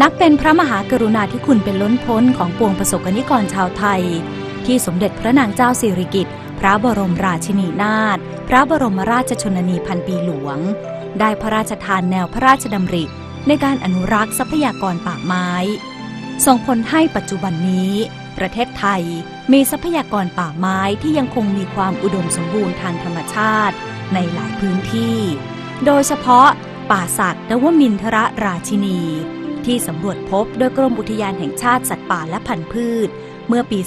นับเป็นพระมหากรุณาธิคุณเป็นล้นพ้นของปวงประสบกนิกรชาวไทย ที่สมเด็จพระนางเจ้าสิริกิติ์พระบรมราชินีนาถพระบรมราชชนนีพันปีหลวง ได้พระราชทานแนวพระราชดำริ ในการอนุรักษ์ทรัพยากรป่าไม้ ส่งผลให้ปัจจุบันนี้ ประเทศไทยมีทรัพยากรป่าไม้ที่ยังคงมีความอุดมสมบูรณ์ทางธรรมชาติ ในหลายพื้นที่ โดยเฉพาะป่าสักนวมินทรราชินี ที่สำรวจพบโดยกรมอุทยานแห่งชาติสัตว์ป่าและพันธุ์พืช เมื่อปี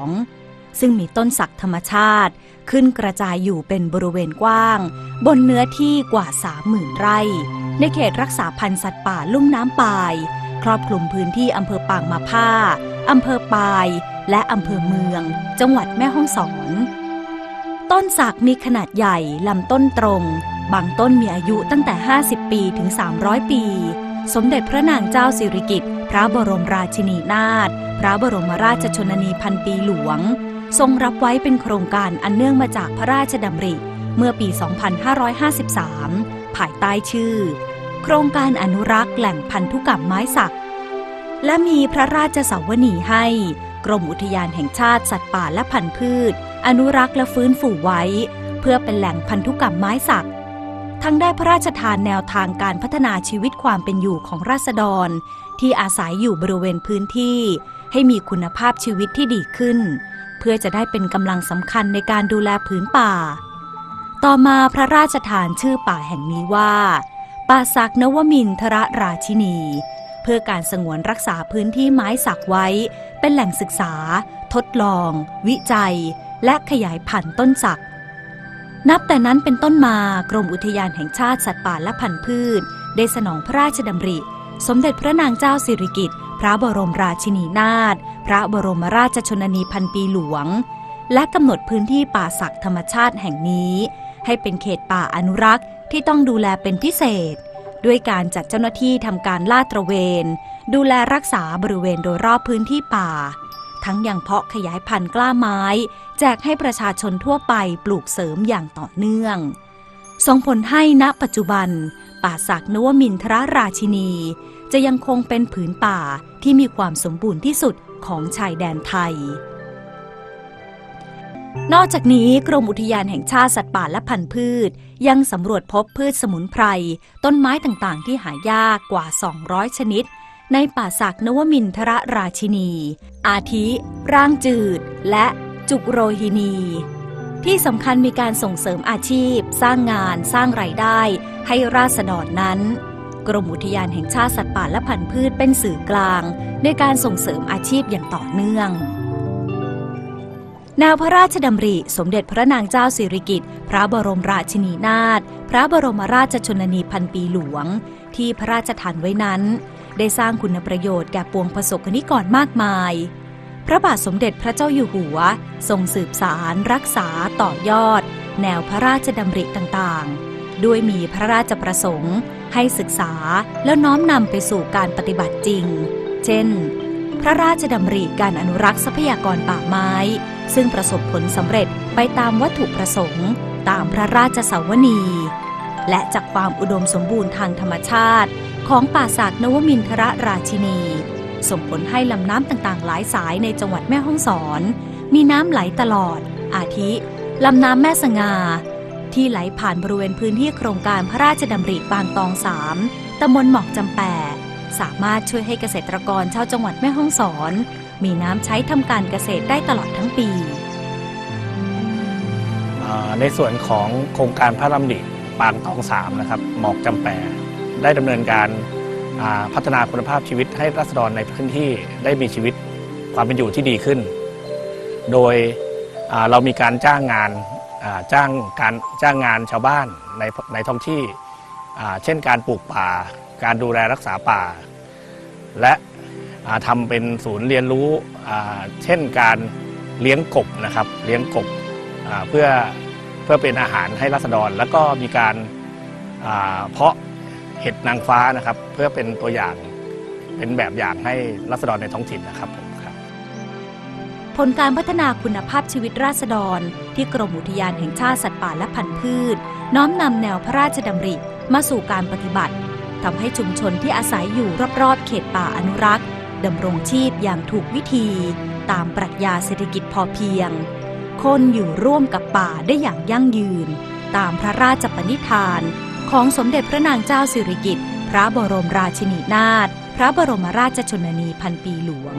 2552 ซึ่งมีต้นสักธรรมชาติ ขึ้นกระจายอยู่เป็นบริเวณกว้าง บนเนื้อที่กว่า 30,000 ไร่ ในเขตรักษาพันธุ์สัตว์ป่าลุ่มน้ำปาย ครอบคลุมพื้นที่อำเภอปางมาผ้าอำเภอปาย และอำเภอเมือง จังหวัดแม่ฮ่องสอน ต้นสักมีขนาดใหญ่ลำต้นตรง บางต้นมีอายุตั้งแต่ 50 ปีถึง 300 ปี สมเด็จพระนางเจ้าสิริกิติ์พระบรมราชินีนาถพระบรมราชชนนีพันปีหลวง ทรงรับไว้เป็นโครงการอันเนื่องมาจากพระราชดำริ เมื่อปี 2553 ภายใต้ชื่อ โครงการอนุรักษ์แหล่งพันธุกรรมไม้สัก และมีพระราชสาวนีให้ กรมอุทยานแห่งชาติสัตว์ป่าและพันธุ์พืช อนุรักษ์และฟื้นฟูไว้ เพื่อเป็นแหล่งพันธุกรรมไม้สัก ทั้งได้พระราชทานแนวทางการพัฒนาชีวิตความเป็นอยู่ของราษฎร ที่อาศัยอยู่บริเวณพื้นที่ ให้มีคุณภาพชีวิตที่ดีขึ้น เพื่อจะได้เป็นกำลังสำคัญในการดูแลผืนป่า ต่อมาพระราชทานชื่อป่าแห่งนี้ว่า ป่าสักนวมินทรราชินี เพื่อการสงวนรักษาพื้นที่ไม้สักไว้ เป็นแหล่งศึกษา ทดลอง วิจัย และขยายพันธุ์ต้นสัก นับแต่นั้นเป็นต้นมากรมอุทยานแห่งชาติสัตว์ป่าและพันธุ์พืช ได้สนองพระราชดำริ สมเด็จพระนางเจ้าสิริกิติ์พระบรมราชินีนาถพระบรมราชชนนีพันปีหลวง และกำหนดพื้นที่ป่าสักธรรมชาติแห่งนี้ ให้เป็นเขตป่าอนุรักษ์ที่ต้องดูแลเป็นพิเศษ ด้วยการจัดเจ้าหน้าที่ทำการลาดตระเวน ดูแลรักษาบริเวณโดยรอบพื้นที่ป่า ทั้งยังเพาะขยายพันธุ์กล้าไม้ แจกให้ประชาชนทั่วไปปลูกเสริมอย่างต่อเนื่อง ส่งผลให้ณปัจจุบัน ป่าสักนวมินทรราชินี จะยังคงเป็นผืนป่าที่มีความสมบูรณ์ที่สุดของชายแดนไทย นอกจากนี้กรมอุทยานแห่งชาติสัตว์ป่าและพันธุ์พืช ยังสำรวจพบพืชสมุนไพร ต้นไม้ต่างๆ ที่หายากกว่า 200 ชนิด ในป่าสักนวมินทรราชินี อาทิ ร่างจืด และจุกโรฮินี ที่สำคัญมีการส่งเสริมอาชีพ สร้างงาน สร้างไรายได้ ให้ราษฎรนั้น กรมอุทยานแห่งชาติสัตว์ป่าและพันธุ์พืชเป็นสื่อกลาง ในการส่งเสริมอาชีพอย่างต่อเนื่องแนวพระราชดำริ สมเด็จพระนางเจ้าสิริกิติ์ พระบรมราชินีนาถ พระบรมราชชนนีพันปีหลวง ที่พระราชทานไว้นั้น ได้สร้างคุณประโยชน์แก่ปวงประสบกนิกรมากมาย พระบาทสมเด็จพระเจ้าอยู่หัว ทรงสืบสารรักษาต่อยอด แนวพระราชดำริต่างๆ ด้วยมีพระราชประสงค์ ให้ศึกษาแล้วน้อมนำไปสู่การปฏิบัติจริง เช่น พระราชดำริการอนุรักษ์ทรัพยากรป่าไม้ ซึ่งประสบผลสำเร็จไปตามวัตถุประสงค์ ตามพระราชสาวนีและจากความอุดมสมบูรณ์ทางธรรมชาติ ของป่าสากนวมินทรราชินี ส่งผลให้ลำน้ำต่างๆ หลายสายในจังหวัดแม่ฮ่องสอน มีน้ำไหลตลอด อาทิลำน้ำแม่สงา ที่ไหลผ่านบริเวณพื้นที่โครงการพระราชดำริบางตองสามตำบลหมอกจำแปะสามารถช่วยให้เกษตรกรชาวจังหวัดแม่ฮ่องสอน มีน้ำใช้ทำการเกษตรได้ตลอดทั้งปี ในส่วนของโครงการพระรำริปางตองสามนะครับหมอกจำแป ได้ดำเนินการพัฒนาคุณภาพชีวิตให้รัษฎรในพื้นที่ได้มีชีวิตความเป็นอยู่ที่ดีขึ้น โดยเรามีการจ้างงานจ้างการจ้างงานชาวบ้านในในท้องที่ เช่นการปลูกป่า การดูแลรักษาป่า และอ่าทำเป็นศูนย์เรียนรู้ เช่นการเลี้ยงกบนะครับ เลี้ยงกบเพื่อเพื่อเป็นอาหารให้รัษฎร แล้วก็มีการเพาะ เห็ดนางฟ้านะครับ เพื่อเป็นตัวอย่างเป็นแบบอย่างให้รัษฎรในท้องถิ่นนะครับผมครับ ผลการพัฒนาคุณภาพชีวิตราษฎร ที่กรมอุทยานแห่งชาติสัตว์ป่าและพันธุ์พืช น้อมนำแนวพระราชดำริมาสู่การปฏิบัติทำให้ชุมชนที่อาศัยอยู่รอบๆ เขตป่าอนุรักษ์ดำรงชีพอย่างถูกวิธี ตามปรัชญาเศรษฐกิจพอเพียง คนอยู่ร่วมกับป่าได้อย่างยั่งยืน ตามพระราชปณิธาน ของสมเด็จพระนางเจ้าสิริกิติ์ พระบรมราชินีนาถ พระบรมราชชนนีพันปีหลวง